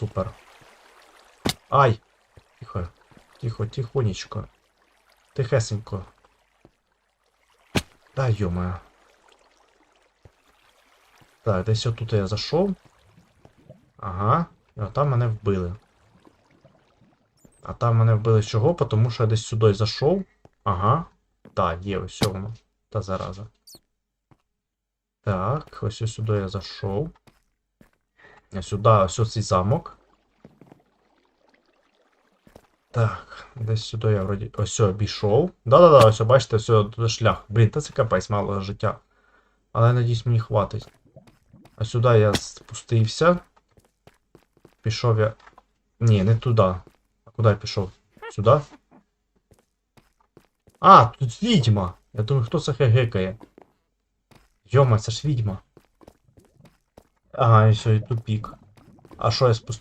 супер. Ай! Тихо, тихо, тихонечко. Тихесенько. Та йомаю. Так, десь отут я зайшов. Ага. І там мене вбили. А там мене вбили чого? Тому що я десь сюди зайшов. Ага. Так, є, ось воно. Та зараза. Так, ось сюди я зайшов. А сюди ось цей замок. Так, десь сюди я вроді. Ось обійшов. Да-да-да, ось бачите, ось шлях. Блін, та це капець мало життя. Але надіюсь, мені хватить. А сюди я спустився. Пішов я. Ні, не туди. А куди я пішов? Сюди? А, тут відьма! Я думаю, хто це хегекає? Йома, це ж відьма. Ага, і все, і тупік. А що я спустив?